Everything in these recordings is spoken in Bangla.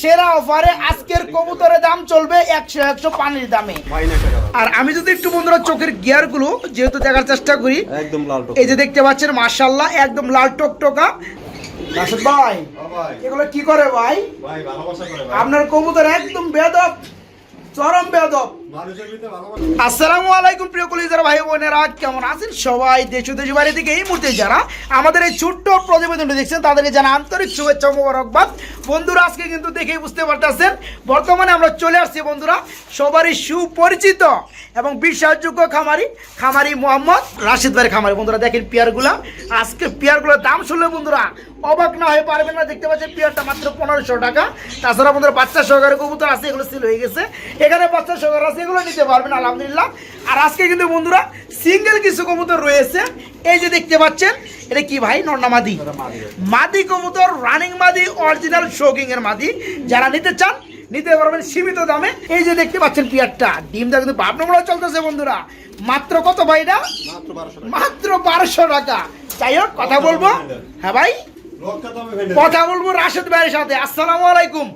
সেরা অফারে আজকের কবুতরের দাম চলবে একশো একশো পানির দামে। আর আমি যদি একটু বন্ধুরা চোখের গিয়ারগুলো যেহেতু দেখার চেষ্টা করি একদম লাল এই যে দেখতে পাচ্ছেন মার্শাল্লাহ একদম লাল টকটকা। রাশেদ ভাই এগুলো কি করে ভাই। আপনার কবুতর একদম বেদব চরম বেদব। আসসালামু আলাইকুম প্রিয় কলিজার ভাই বোনেরা, কেমন আছেন সবাই? দেশ দেশের বাইরে থেকে এই মুহূর্তে যারা আমাদের এই ছোট্ট দেখছেন, তাদেরকে জানা আন্তরিক শুভেচ্ছা বন্ধুরা, আজকে কিন্তু দেখেই বুঝতে পারতেছেন, বর্তমানে আমরা চলে আসছি বন্ধুরা, সবারই সুপরিচিত এবং বিশ্বাসযোগ্য খামারি খামারি মোহাম্মদ রাশিদ ভাইয়ের খামারি। বন্ধুরা, দেখেন পেয়ারগুলা। আজকে পেয়ারগুলোর দাম শুনলে বন্ধুরা অবাক না হয়ে পারবেন না। দেখতে পাচ্ছেন পেয়ারটা মাত্র পনেরোশো টাকা। তাছাড়া বন্ধুরা বাচ্চা সহকারে কবুতর আছে, এগুলো সিল হয়ে গেছে। এখানে বাচ্চা সহকার আছে এগুলো নিতে পারবেন আলহামদুলিল্লাহ। আর আজকে কিন্তু বন্ধুরা সিঙ্গেল কিছু কবুতর রয়েছে। এই যে দেখতে পাচ্ছেন এটা কি ভাই? নন্না মাদি। মাদি কবুতর রানিং মাদি অরিজিনাল শোকিং এর মাদি। যারা নিতে চান নিতে পারবেন সীমিত দামে। এই যে দেখতে পাচ্ছেন পিয়ারটা ডিমটা কিন্তু বাপ নম্বর চলতেছে বন্ধুরা। মাত্র কত ভাই এটা? মাত্র 1200 মাত্র বারোশো টাকা। যাই হোক কথা বলব। হ্যাঁ ভাই? কথা বলব রাশেদ ভাইয়ের সাথে। আসসালামু আলাইকুম।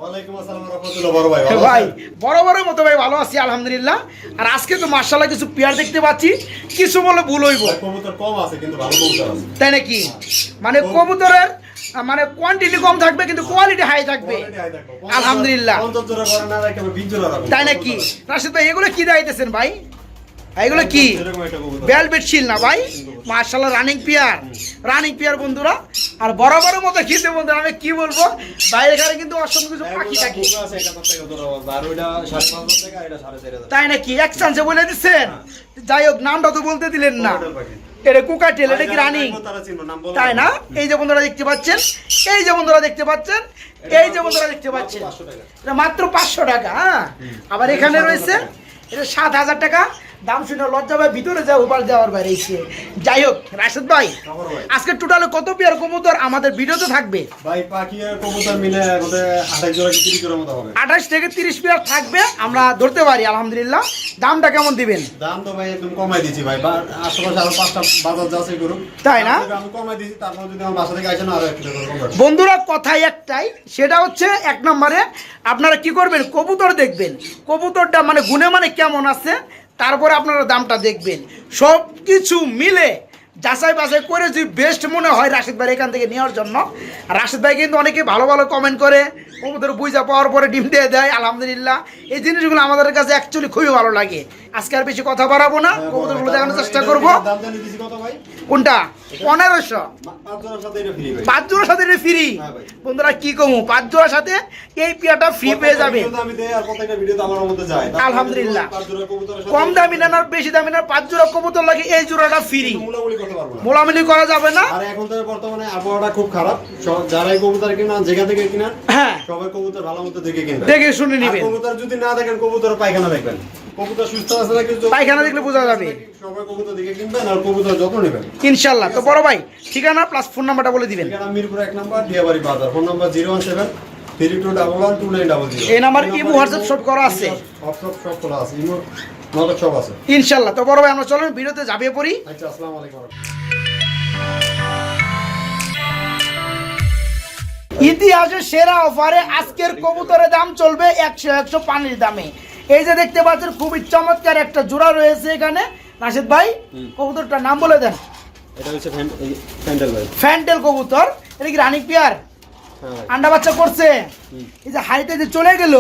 ভাই? বড় বড় মতো ভাই ভালো আছি আলহামদুলিল্লাহ। আর আজকে তো মার্শাল্লাহ কিছু পেয়ার দেখতে পাচ্ছি কিছু বলে ভুল হইব। তাই নাকি? মানে কবুতরের মানে কোয়ান্টিটি কম থাকবে কিন্তু কোয়ালিটি হাই থাকবে। আলহামদুলিল্লাহ। 50 জোড়া করে না রাখবে 20 জোড়া রাখবে। তাই নাকি? রাশেদ ভাই এগুলো কি দাইতেছেন ভাই? এগুলো কি? বেলবেট শিল না ভাই? মার্শাল্লাহ রানিং পিয়ার রানিং পিয়ার বন্ধুরা। আর বড় বড় মতো খেতে বন্ধুরা আমি কি বলব? বাইরে এখানে কিন্তু অসংখ্য কিছু পাখি থাকে। এগুলা আছে, এটা কত টাকা জোড়া আছে? আর ওইটা 5.5 টাকা, এটা 4.5 তাই নাকি? এক চান্সে বলে দিচ্ছেন? যাই হোক নামটা তো বলতে দিলেন না। কোকাটেল পাখি। এটা কুকাটেল এটা কি রানিং তাই না? এই যে বন্ধুরা দেখতে পাচ্ছেন এই যে বন্ধুরা দেখতে পাচ্ছেন এই যে বন্ধুরা দেখতে পাচ্ছেন। মাত্র 500 টাকা। এটা মাত্র পাঁচশো টাকা হ্যাঁ? আবার এখানে রয়েছে এটা সাত হাজার টাকা। দাম শুনে লজ্জা ভাই ভিতরে যায় ওপার যাওয়ার বাইরে এসে। যাই হোক রাশেদ ভাই আজকে টোটালে কত পেয়ার কবুতর আমাদের ভিডিওতে থাকবে? ভাই পাখি আর কবুতর মিলে ওদের 28 জোড়া কি 30 জোড়ার মতো হবে। আঠাশ থেকে তিরিশ পেয়ার থাকবে আমরা ধরতে পারি আলহামদুলিল্লাহ। দামটা কেমন দিবেন? দাম তো ভাই একদম কমাই দিয়েছি ভাই আশেপাশে আরও পাঁচটা বাজার যাচাই করুন তাই না? আমি কমাই দিয়েছি তারপর যদি আমার বাসা থেকে আসেন আরও একটু বন্ধুরা কথাই একটাই সেটা হচ্ছে এক নম্বরে আপনারা কি করবেন কবুতর দেখবেন। কবুতরটা মানে গুণে মানে কেমন আছে তারপরে আপনারা দামটা দেখবেন। সব কিছু মিলে যাচাই বাছাই করে যদি বেস্ট মনে হয় রাশিদ ভাই এখান থেকে নেওয়ার জন্য। রাশিদ ভাই কিন্তু অনেকে ভালো ভালো কমেন্ট করে কবুতর বুঝা পাওয়ার পরে ডিম দিয়ে দেয় আলহামদুলিল্লাহ। এই জিনিসগুলো আমাদের কাছে অ্যাকচুয়ালি খুবই ভালো লাগে। আজকে আর বেশি কথা বাড়াবো না কবুতরগুলো দেখানোর চেষ্টা করব। কোনটা? পনেরোশো। পাঁচ জোড়ার সাথে এটা ফ্রি বন্ধুরা কি কমু? পাঁচ জোড়ার সাথে এই পিয়াটা ফ্রি পেয়ে যাবে। আলহামদুলিল্লাহ। কম দামি আর বেশি দামি নেন পাঁচ জোড়া কবুতর লাগে এই জোড়াটা ফ্রি মোলামুলি করা যাবে না। আর এখন তো বর্তমানে আবহাওয়াটা খুব খারাপ। যারাই কবুতর কিনেন যেখান থেকে কিনেন হ্যাঁ। সবাই কবুতর ভালো মতো দেখে কিনবেন দেখে শুনে আর কবুতর যদি না দেখেন কবুতর পায়খানা দেখবেন। কবুতর সুস্থ আছে নাকি পায়খানা দেখলে বোঝা যাবে। সবাই কবুতর দেখে কিনবেন আর কবুতর যত্ন নেবেন। ইনশাল্লাহ। তো বড় ভাই ঠিকানা প্লাস ফোন নাম্বারটা বলে দিবেন। ঠিকানা মিরপুর এক নম্বর দিয়াবাড়ি বাজার। Phone number zero one seven three two double one two nine double zero এই নাম্বার ইমো হোয়াটসঅ্যাপ সব করা আছে? হোয়াটসঅ্যাপ সব খোলা আছে। ইমো নগদ সব আছে। ইনশাল্লাহ। তো বড় ভাই আমরা চলেন ভিডিওতে যাবে পড়ি। আচ্ছা আসসালামু আলাইকুম। ইতিহাসের সেরা অফারে আজকের কবুতরের দাম চলবে একশো একশো পানির দামে। এই যে দেখতে পাচ্ছেন খুবই চমৎকার একটা জোড়া রয়েছে এখানে। রাশেদ ভাই কবুতরটার নাম বলে দেন। এটা হচ্ছে ফ্যান্ডেল ভাই। ফ্যান্টেল কবুতর। এটা কি রানিক পিয়ার? হ্যাঁ আন্ডা বাচ্চা করছে। এই যে হাড়িতে যে চলে গেল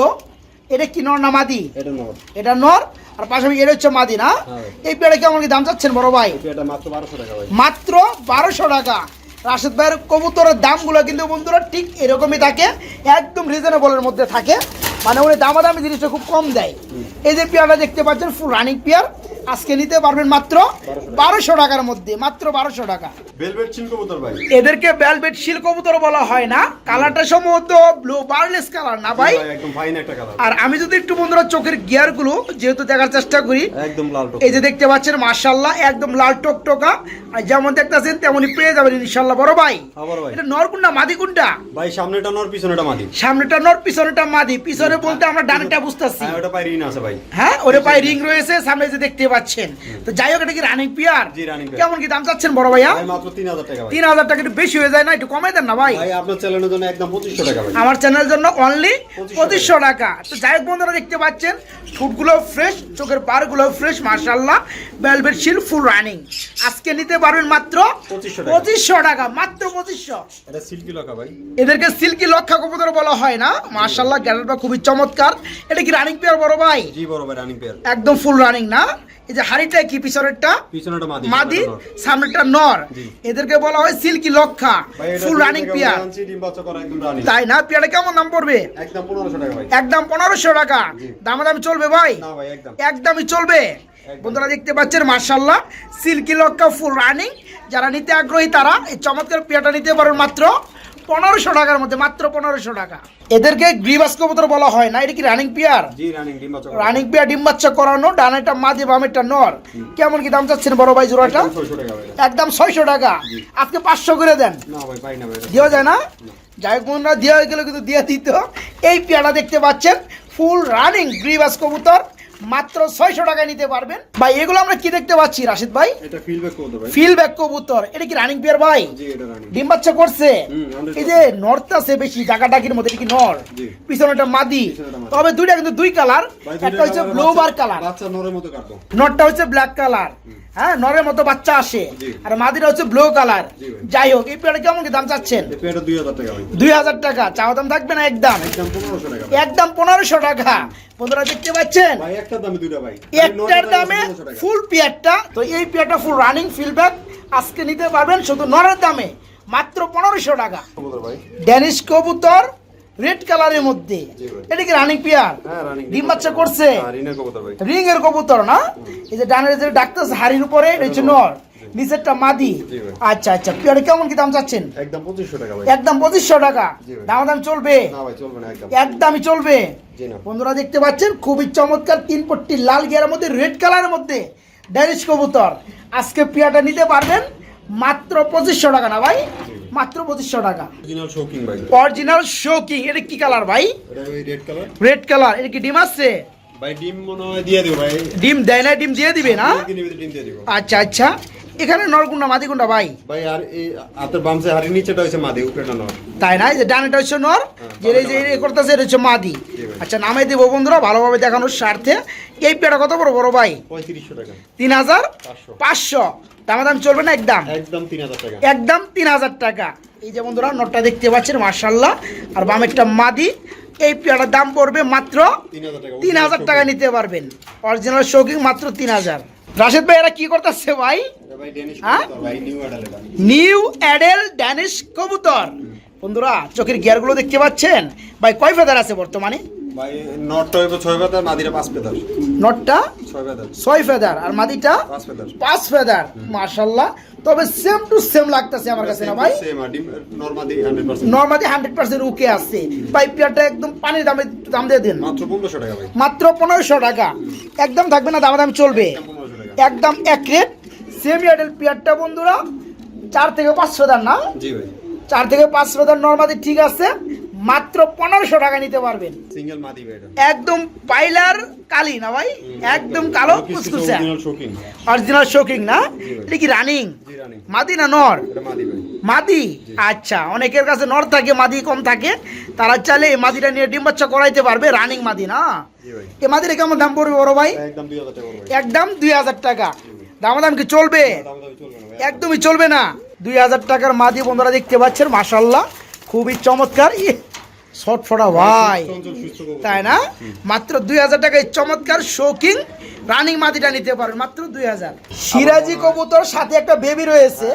এটা কি নর না মাদি? এটা নগদ এটা নর। আর পাশাপাশি এটা হচ্ছে মাদি না হ্যাঁ। এই পেয়ারে কেমন কি দাম চাচ্ছেন বড় ভাই? মাত্র বারোশো টাকা ভাই। মাত্র বারোশো টাকা। রাশেদ ভাইয়ের কবুতরের দামগুলো কিন্তু বন্ধুরা ঠিক এরকমই থাকে একদম রিজনেবলের মধ্যে থাকে। মানে উনি দামাদামি জিনিসটা খুব কম দেয়। এই যে পেয়ারটা দেখতে পাচ্ছেন ফুল রানিং পেয়ার। আজকে নিতে পারবেন মাত্র বারোশো টাকার মধ্যে মাত্র বারোশো টাকা। কবুতর ভাই। এদেরকে বেলবেট শিল কবুতর বলা হয় না কালারটা সম্ভবত ব্লু বার্লেস কালার না ভাই। একদম ফাইন একটা কালার আর আমি যদি একটু বন্ধুরা চোখের গিয়ারগুলো যেহেতু দেখার চেষ্টা করি একদম লাল এই যে দেখতে পাচ্ছেন মার্শাল্লাহ একদম লাল টকটকা। আর যেমন দেখতেছেন তেমনই পেয়ে যাবেন ইনশাল্লাহ বড় ভাই এটা নর কোনটা মাদি কোনটা? ভাই সামনেটা নর পিছনেটা মাদি। সামনেটা নর পিছনেটা মাদি। পিছনে বলতে আমরা ডানেটা বুঝতেছি। হ্যাঁ ওটা পাই আছে ভাই। হ্যাঁ ওরে পায়ে রিং রয়েছে সামনে যে দেখতে পাচ্ছেন। তো যাই হোক এটা কি রানিং পিয়ার। কেমন কি দাম চাচ্ছেন বড় ভাইয়া? মাত্র তিন হাজার টাকা তিন হাজার টাকা একটু বেশি হয়ে যায় না? একটু কমাই দেন না ভাই? আপনার চ্যানেলের জন্য একদম পঁচিশশো টাকা আমার চ্যানেলের জন্য অনলি 2500 পঁচিশশো টাকা। তো যাই হোক বন্ধুরা দেখতে পাচ্ছেন ফুটগুলো ফ্রেশ চোখের পারগুলো ফ্রেশ মার্শাল্লাহ ভেলভেট শিল ফুল রানিং আজকে নিতে পারবেন মাত্র পঁচিশশো টাকা। মাত্র পঁচিশশো। সিল্কি লকা ভাই। এদেরকে সিল্কি লক্ষা কবুতর বলা হয় না। মার্শাল্লাহ গ্যালারটা খুবই চমৎকার। এটা কি রানিং পেয়ার বড় ভাই? জি বড় ভাই রানিং পেয়ার একদম ফুল রানিং না? এই যে হাড়িটা কি পিছনেরটা? পিছনেটা মাদি মাদি সামনেটা নর। এদেরকে বলা হয় সিল্কি লক্ষা ফুল রানিং পেয়ার তাই না? পেয়ারটা কেমন দাম পড়বে? একদম পনেরোশো টাকা একদম পনেরোশো টাকা। দামে দামি চলবে ভাই? না ভাই একদম। একদমই চলবে। বন্ধুরা দেখতে পাচ্ছেন মার্শাল্লাহ সিল্কি লক্কা ফুল রানিং যারা নিতে আগ্রহী তারা এই চমৎকার পেয়াটা নিতে পারেন মাত্র পনেরোশো টাকার মধ্যে মাত্র পনেরোশো টাকা। এদেরকে গ্রিবাস কবুতর বলা হয় না এটা কি রানিং পেয়ার? রানিং পেয়ার ডিম বাচ্চা করানো ডানেটা মাঝে বামেরটা নর। কেমন কি দাম চাচ্ছেন বড় ভাই জোড়াটা? একদম 600 টাকা ভাই একদম ছয়শো টাকা। আজকে পাঁচশো করে দেন। দেওয়া যায় না? যাই হোক বন্ধুরা দেওয়া হয়ে গেলে কিন্তু দিয়ে দিত। এই পেয়ারা দেখতে পাচ্ছেন ফুল রানিং গ্রিবাস কবুতর মাত্র ছয়শো টাকায় নিতে পারবেন। ভাই এগুলো আমরা কি দেখতে পাচ্ছি রাশিদ ভাই? এটা ফিলব্যাক ভাই। কবুতর। এটা কি রানিং পেয়ার ভাই? জি এটা রানিং ডিম বাচ্চা করছে? হুম, 100% এই যে নর্থ আছে বেশি ডাকাডাকির মধ্যে এটা কি নর। পিছনেটা মাদি। তবে দুইটা কিন্তু দুই কালার একটা হচ্ছে ব্লু বার কালার বাচ্চা নরের মতো কাটবো। নটটা হচ্ছে ব্ল্যাক কালার হ্যাঁ নরের মতো বাচ্চা আসে। আর মাদিটা হচ্ছে ব্লু কালার যাই হোক এই পেয়ারটা কেমন কি দাম চাচ্ছেন? দুই হাজার টাকা চাওয়া দাম থাকবে না একদম। একদম পনেরোশো টাকা। বন্ধুরা দেখতে পাচ্ছেন? ভাই একটার দামে দুইটা ভাই। একটার দামে ফুল পেয়ারটা তো এই পেয়ারটা ফুল রানিং ফিলব্যাক আজকে নিতে পারবেন শুধু নরের দামে মাত্র পনেরোশো টাকা। ড্যানিশ কবুতর রেড কালারের মধ্যে। এটা কি রানিং পেয়ার? হ্যাঁ ডিম বাচ্চা করছে? হ্যাঁ রিং এর কবুতর না? এই যে ডানের যে ডাক্তার হাড়ির উপরে এটা হচ্ছে নর। নিচেরটা মাদি। আচ্ছা আচ্ছা পেয়ারে কেমন কি দাম চাচ্ছেন? একদম পঁচিশশো টাকা একদম পঁচিশশো টাকা। দাম দাম চলবে? না ভাই চলবে না একদম। একদমই চলবে। বন্ধুরা দেখতে পাচ্ছেন খুবই চমৎকার তিন পট্টি লাল গিয়ারের মধ্যে রেড কালারের মধ্যে ড্যানিশ কবুতর। আজকে পিয়াটা নিতে পারবেন মাত্র পঁচিশশো টাকা না ভাই? মাত্র পঁচিশশো টাকা। অরিজিনাল শৌকিং ভাই। অরিজিনাল শোকিং এটা কি কালার ভাই? রেড কালার রেড এটা কি ডিম আছে? ভাই ডিম দিয়ে ডিম দেয় না ডিম দিয়ে দিবে না? আচ্ছা আচ্ছা। এখানে নরকুন্ডা মাদিকুন্ডা ভাই। ভাই আর এই হাতের বামসে হাড়ি নিচেটা হয়েছে মাদি উপরেটা নর। তাই না? এই যে ডানেটা হচ্ছে নর যে এই যে এই করতেছে এটা হচ্ছে মাদি। আচ্ছা নামে দেবো বন্ধুরা ভালোভাবে দেখানোর স্বার্থে। এই পেয়াটা কত বড় বড় ভাই? পঁয়ত্রিশশো টাকা। তিন হাজার পাঁচশো। পাঁচশো। দাম দাম চলবে না একদম? একদম তিন হাজার টাকা। একদম টাকা। এই যে বন্ধুরা নোটটা দেখতে পাচ্ছেন মার্শাল্লাহ আর বামেরটা মাদি। এই পেয়ারার দাম পড়বে মাত্র তিন হাজার টাকা। নিতে পারবেন। অরিজিনাল শৌকিং মাত্র তিন হাজার। রাশেদ ভাই এরা কি করতেছে ভাই? নিউ অ্যাডাল ড্যানিশ কবুতর। বন্ধুরা চোখের গিয়ারগুলো দেখতে পাচ্ছেন? ভাই কয় ফেদার আছে বর্তমানে? নটটা হইব ছয় পাতার মাদিরা পাঁচ পেতার নটটা? ছয় পেতার ছয় ফেদার আর মাদিটা পাঁচ পেতার পাঁচ ফেদার মার্শাল্লাহ তবে সেম টু সেম লাগতেছে আমার কাছে না ভাই? Hundred percent normally hundred percent okay আসছে ভাই পেয়ারটা একদম পানির দামে দাম দিয়ে দিন। মাত্র পনেরোশো টাকা ভাই। মাত্র পনেরোশো টাকা। একদম থাকবে না দামা দাম চলবে একদম সেম এক রেট সেমি অ্যাডেল পেয়ারটা বন্ধুরা চার থেকে পাঁচশো দাম না? জি ভাই। চার থেকে পাঁচশো দাম নর্মালি ঠিক আছে। মাত্র পনেরোশো টাকা নিতে পারবেন। সিঙ্গেল মাদি একদম পাইলার কালি না ভাই? একদম কালো কুচকুচে অরিজিনাল শৌকিং না? এটা কি রানিং মাদি না নর? মাদি আচ্ছা অনেকের কাছে নর থাকে মাদি কম থাকে। তারা চাইলে এই মাদিটা নিয়ে ডিম বাচ্চা করাইতে পারবে রানিং মাদি না? এ মাদিটা কেমন দাম পড়বে বড় ভাই? একদম দুই হাজার টাকা ভাই একদম দুই হাজার টাকা। দাম কি চলবে? একদমই চলবে না। দুই হাজার টাকার মাদি বন্ধুরা দেখতে পাচ্ছেন মাসাল্লাহ খুবই চমৎকার। শর্ট ফটা ভাই। তাই না? মাত্র দুই হাজার টাকায় চমৎকার শৌকিং রানিং মাদিটা নিতে পারেন মাত্র দুই হাজার। সিরাজি কবুতর সাথে একটা বেবি রয়েছে।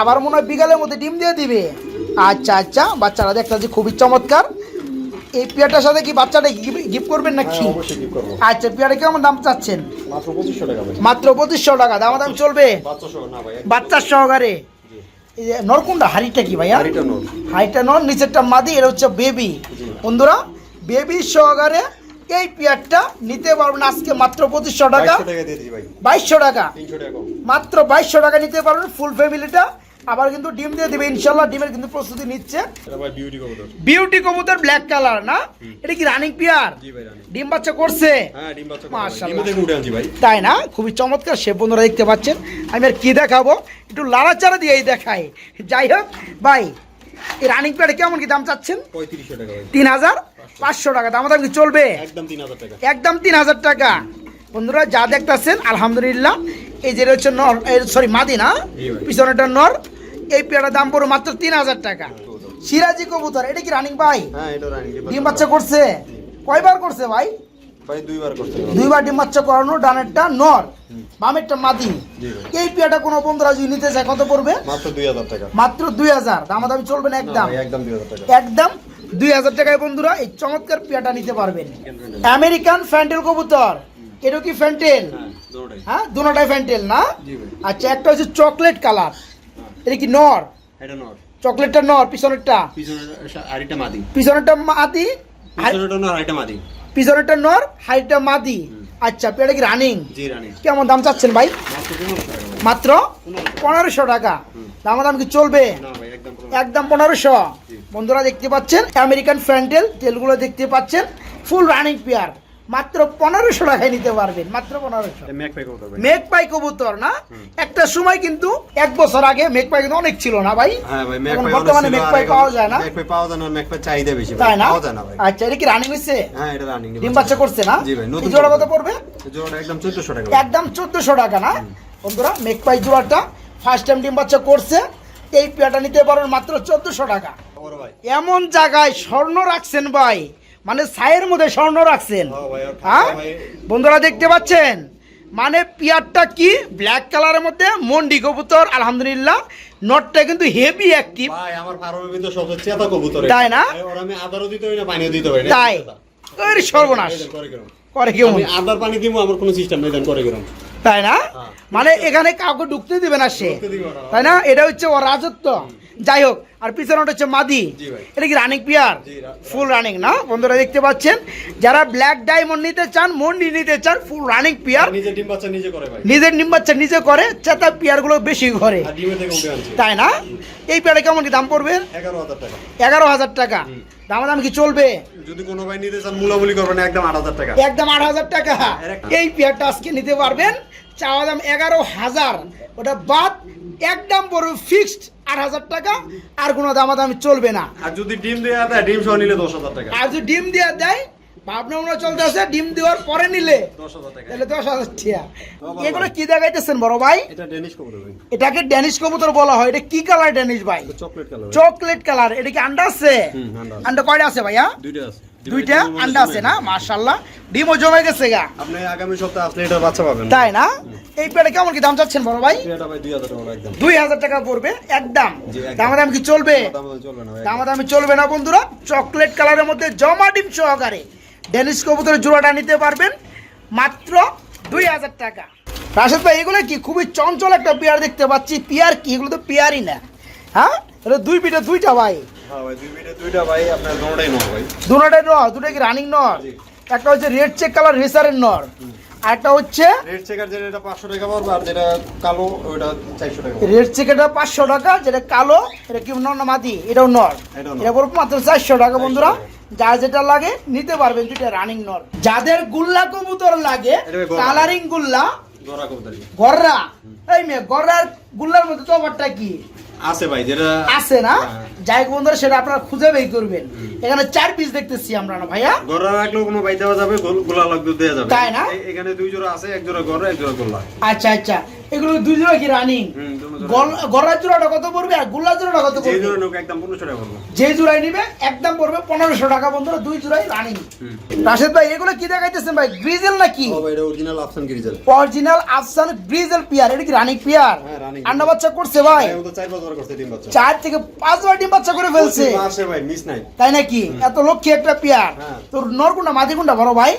আবার মনে হয় হয় বিকালের মধ্যে ডিম দিয়ে দিবে। আচ্ছা আচ্ছা বাচ্চারা দেখতে যে খুবই চমৎকার। এই পেয়ারটার সাথে কি বাচ্চাটা গিফট করবেন নাকি? হ্যাঁ, কি আচ্ছা পেয়ারে কেমন দাম চাচ্ছেন? মাত্র পঁচিশশো টাকা মাত্র পঁচিশশো টাকা দাম দাম চলবে? বাচ্চা না বাচ্চার সহকারে। নরকুন্ডা হাড়িটা কি ভাইয়া? হাড়িটা নর। নিচেরটা মাদি এটা হচ্ছে বেবি। বন্ধুরা বেবি সহকারে এই পেয়ারটা নিতে পারবেন আজকে মাত্র পঁচিশশো টাকা। বাইশশো টাকা মাত্র বাইশশো টাকা নিতে পারবেন ফুল ফ্যামিলিটা আবার কিন্তু ডিম দিয়ে দেবে ইনশাল্লাহ ডিমের কিন্তু প্রস্তুতি নিচ্ছে। বিউটি কবুতর। বিউটি কবুতর ব্ল্যাক কালার না? এটা কি রানিং পিয়ার জি ভাই রানী ডিম বাচ্চা করছে? হ্যাঁ তাই না? খুবই চমৎকার সে বন্ধুরা দেখতে পাচ্ছেন। আমি আর কি দেখাবো? একটু লাড়াচাড়া দিয়েই দেখাই। যাই হোক ভাই এই রানিং প্যাডে কেমন কি দাম চাচ্ছেন? পঁয়ত্রিশশো টাকা ভাই। তিন হাজার? পাঁচশো টাকা। দাম দাম কি চলবে? একদম তিন হাজার টাকা। বন্ধুরা যা দেখতেছেন আলহামদুলিল্লাহ। এই যে হচ্ছে নর সরি মাদি না পিছনেটা নর এই পেয়ারটার দাম পড়বে মাত্র তিন হাজার টাকা। সিরাজি কবুতর এটা কি রানিং ভাই? হ্যাঁ ডিম বাচ্চা করছে? কয়বার করছে ভাই? দুইবার ডিম বাচ্চা করানো ডানেরটা নর বামেরটা মাদি। এই পেয়ারটা কোনো বন্ধুরা যদি নিতে চায় কত পড়বে? মাত্র দুই হাজার টাকা। মাত্র দুই হাজার। দাম দামি চলবে না একদম। একদম দুই হাজার টাকায় বন্ধুরা এই চমৎকার পেয়ারটা নিতে পারবেন। আমেরিকান ফ্যান্টেল কবুতর। এটা কি ফ্যান্টেল? হ্যাঁ দুটোটাই। হ্যাঁ দুটাই ফ্যান্টেল না? আচ্ছা একটা হচ্ছে চকলেট কালার। এটা কি নর? এটা নর। চকলেটটা নর পিছনেরটা? মাদি। পিছনেরটা মাদি নর পিছনেরটা নর হাইটটা মাদি। আচ্ছা পেয়ারটা কি রানিং? জি রানী। কেমন দাম চাচ্ছেন ভাই? মাত্র পনেরোশো টাকা দাম দাম কি চলবে? একদম পনেরোশো। বন্ধুরা দেখতে পাচ্ছেন আমেরিকান ফ্যান্টেল তেলগুলো দেখতে পাচ্ছেন ফুল রানিং পেয়ার। মাত্র পনেরোশো টাকায় নিতে পারবেন মাত্র পনেরোশো। এটা ম্যাক প্যাক করতে ভাই। মেঘ পাই কবুতর না? একটা সময় কিন্তু এক বছর আগে মেঘ পাই কিন্তু অনেক ছিল না ভাই? হ্যাঁ বর্তমানে মেঘ পাই পাওয়া যায় না। পাওয়া যায় না ম্যাক চাহিদা বেশি তাই না? আচ্ছা এটা কি রানিং হয়েছে? হ্যাঁ এটা রানিং ডিম বাচ্চা করছে না? জোড়া কত পড়বে? একদম চোদ্দশো টাকা। একদম চোদ্দশো টাকা না? বন্ধুরা মেঘ পাই জোড়াটা ফার্স্ট টাইম ডিম বাচ্চা করছে। এই পেয়ারটা নিতে পারবেন মাত্র চোদ্দশো টাকা। এমন জায়গায় স্বর্ণ রাখছেন ভাই মানে ছায়ের মধ্যে স্বর্ণ রাখছেন। হ্যাঁ আর হ্যাঁ। বন্ধুরা দেখতে পাচ্ছেন? মানে পিয়ারটা কি? ব্ল্যাক কালারের মধ্যে মন্ডি কবুতর আলহামদুলিল্লাহ। নটটা কিন্তু হেভি অ্যাক্টিভ ভাই আমার ফার্মের ভিতরে সবচেয়ে চেতা কবুতর। তাই না? ওর আমি আদারও দিতে হয় না পানিও দিতে হয় না। তাই? ওর সর্বনাশ। করে কেউ আমি আদার পানি দিব আমার কোনো সিস্টেম নেই দেন করে কিরম তাই না? হ্যাঁ। মানে এখানে কাউকে ঢুকতে দিবে না সে। তাই না? এটা হচ্ছে ওর রাজত্ব। যাই হোক আর পিছনে হচ্ছে মাদি। এটা কি রানিং পিয়ার ফুল রানিং না? বন্ধুরা দেখতে পাচ্ছেন যারা ব্ল্যাক ডায়মন্ড নিতে চান মন্ডি নিতে চান ফুল রানিং পিয়ার নিজে ডিম বাচ্চা নিজে করে নিজের বাচ্চা নিজে করে চেতা পিয়ারগুলো বেশি করে। তাই না? এই পেয়ারে কেমন কি দাম পড়বে? এগারো হাজার টাকা। এগারো হাজার টাকা। দাম দাম কি চলবে? যদি কোনো ভাই নিতে চান মূলামূলি করবেন একদম আট হাজার টাকা। একদম আট হাজার টাকা। এই পেয়ারটা আজকে নিতে পারবেন। চাওয়া দাম এগারো হাজার। ওটা বাদ একদম বড় ফিক্সড আট হাজার টাকা আর কোনো দামাদামি চলবে না। আর যদি ডিম দেওয়া দেয় ডিম সহ নিলে দশ হাজার টাকা। আর যদি ডিম দেওয়া দেয় ভাবনা মনে ডিম দেওয়ার পরে নিলে। দশ হাজার টাকা। তাহলে দশ হাজার টাকা এগুলো কি দেখাইতেছেন বড় ভাই? এটাকে ড্যানিশ কবুতর বলা হয়। এটা কি কালার ড্যানিশ ভাই? চকলেট কালার এটা কি আন্ডা আছে? আন্ডা কয়টা আছে ভাইয়া? দুইটা আন্ডা আছে না? মাশাল্লাহ ডিমও জমে গেছে গা। আপনি আগামী সপ্তাহে আসলে এটা বাচ্চা পাবেন। তাই না? এই পেটে কেমন কি দাম চাচ্ছেন বড় ভাই? এটা ভাই দুই হাজার টাকা একদম। পড়বে একদম। দাম কি চলবে? দাম চলবে না চলবে না বন্ধুরা। চকলেট কালারের মধ্যে জমা ডিম সহকারে। ডেনিস কবুতরের জোড়াটা নিতে পারবেন মাত্র দুই হাজার টাকা। রাশেদ ভাই এগুলো কি খুবই চঞ্চল একটা পেয়ার দেখতে পাচ্ছি? পেয়ার কি? এগুলো তো পেয়ারই না। হ্যাঁ? এটা দুই পিঠে দুইটা ভাই। হ্যাঁ দুটাই নর দুটো কি রানিং নর? একটা হচ্ছে রেড চেক কালার রেসারের নর। আর হচ্ছে রেড চেকার যেটা এটা পাঁচশো টাকা পড়বে আর যেটা কালো ওইটা চারশো টাকা রেড চেকেটা পাঁচশো টাকা যেটা কালো এটা কি নর না মাদি? এটাও নর। এটা পড়বে মাত্র চারশো টাকা বন্ধুরা। যার যেটা লাগে নিতে পারবেন দুইটা রানিং নর যাদের গুল্লা কবুতর লাগে গররা। কালারিং গুল্লা? গররা এই মেয়ে গররার গুল্লার মধ্যে তফাৎটা কি? আছে ভাই যেটা আছে না? হ্যাঁ। যাই বন্ধুরা সেটা আপনারা খুঁজে বের করবেন। এখানে চার পিস দেখতেছি আমরা না ভাইয়া? গড়া রাখলেও কোনো ভাই দেওয়া যাবে গোল- গোলা লাগবে দেওয়া যাবে। তাই না? এখানে দুই জোড়া আছে এক জোড়া গড়া এক জোড়া গোল্লা। আচ্ছা আচ্ছা। এগুলো দুই জোড়া কি রানিং হুম, দুটো জোড়াটা কত পড়বে আর গুল্লার জোড়াটা কত যে পড়বে? যে জোড়াই নিবে একদম পড়বে পনেরোশো টাকা বন্ধুরা দুই জোড়াই রানিং রাশেদ ভাই এগুলো কি দেখাইতেছেন ভাই? গ্রিজেল নাকি? ও ভাই এটা অরিজিনাল আফসান গিরিজাল অরিজিনাল আফসান গ্রিজেল পিয়ার এটা কি রানিং পিয়ার হ্যাঁ, আন্ডা বাচ্চা করছে ভাই। ভাই ও তো চার পাঁচ বার করছে ডিম বাচ্চা চার থেকে পাঁচবার ডিম বাচ্চা করে ফেলছে। মাসে ভাই মিস নাই। তাই নাকি? এত লক্ষ্মী একটা পিয়ার হ্যাঁ। তোর নরকুন্ডা মাদি কুন্ডা বড় ভাই?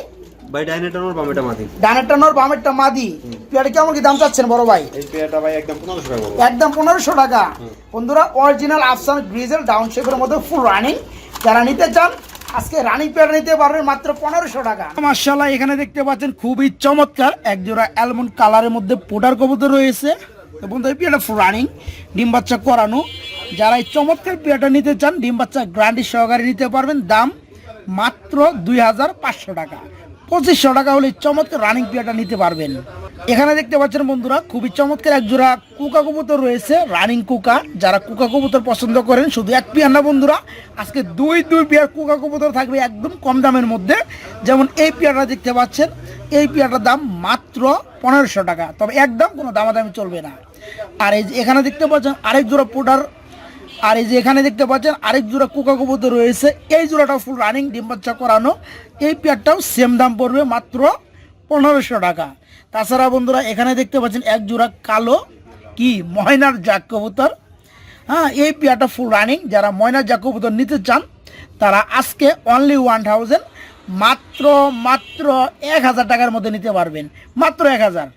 ভাই ডাইনেটা নোর বামেটা নর বামেরটা মাদি। পিয়ারে কেমন কি দাম চাচ্ছেন বড় ভাই? এই পেয়ারটা ভাই একদম পনেরোশো টাকা একদম পনেরোশো টাকা। বন্ধুরা অরিজিনাল আফসান গ্রিজেল ডাউন শেপের মধ্যে ফুল রানিং যারা নিতে চান আজকে রানিং পেয়ার নিতে পারবেন মাত্র পনেরোশো টাকা। মার্শাল্লাহ এখানে দেখতে পাচ্ছেন খুবই চমৎকার। একজোড়া অ্যালমন্ড কালারের মধ্যে পোটার কবুতর রয়েছে। তো বন্ধু এই পিয়াটা ফুল রানিং ডিম বাচ্চা করানো। যারা এই চমৎকার পিয়াটা নিতে চান ডিম বাচ্চা গ্রান্ডি সহকারে নিতে পারবেন। দাম মাত্র দুই হাজার পাঁচশো টাকা। পঁচিশশো টাকা হলে চমৎকার রানিং পিয়াটা নিতে পারবেন। এখানে দেখতে পাচ্ছেন বন্ধুরা, খুবই চমৎকার এক জোড়া কুকা কবুতর রয়েছে রানিং কুকা। যারা কুকা কবুতর পছন্দ করেন, শুধু এক পিয়ার না বন্ধুরা, আজকে দুই দুই পিয়ার কুকা কবুতর থাকবে একদম কম দামের মধ্যে। যেমন এই পিয়াটা দেখতে পাচ্ছেন, এই পিয়াটার দাম মাত্র পনেরোশো টাকা, তবে একদম কোনো দামাদামি চলবে না। আর এই এখানে দেখতে পাচ্ছেন আরেক জোড়া পোটার আর এই যে এখানে দেখতে পাচ্ছেন আরেক জোড়া কোকা কবুতর রয়েছে। এই জোড়াটাও ফুল রানিং ডিম বাচ্চা করানো। এই পেয়ারটাও সেম দাম পড়বে মাত্র পনেরোশো টাকা। তাছাড়া বন্ধুরা, এখানে দেখতে পাচ্ছেন এক জোড়া কালো, কি, ময়নার জাক কবুতর। হ্যাঁ এই পেয়ারটা ফুল রানিং যারা ময়নার জাক কবুতর নিতে চান, তারা আজকে অনলি ওয়ান থাউজেন্ড মাত্র মাত্র এক হাজার টাকার মধ্যে নিতে পারবেন। মাত্র এক হাজার।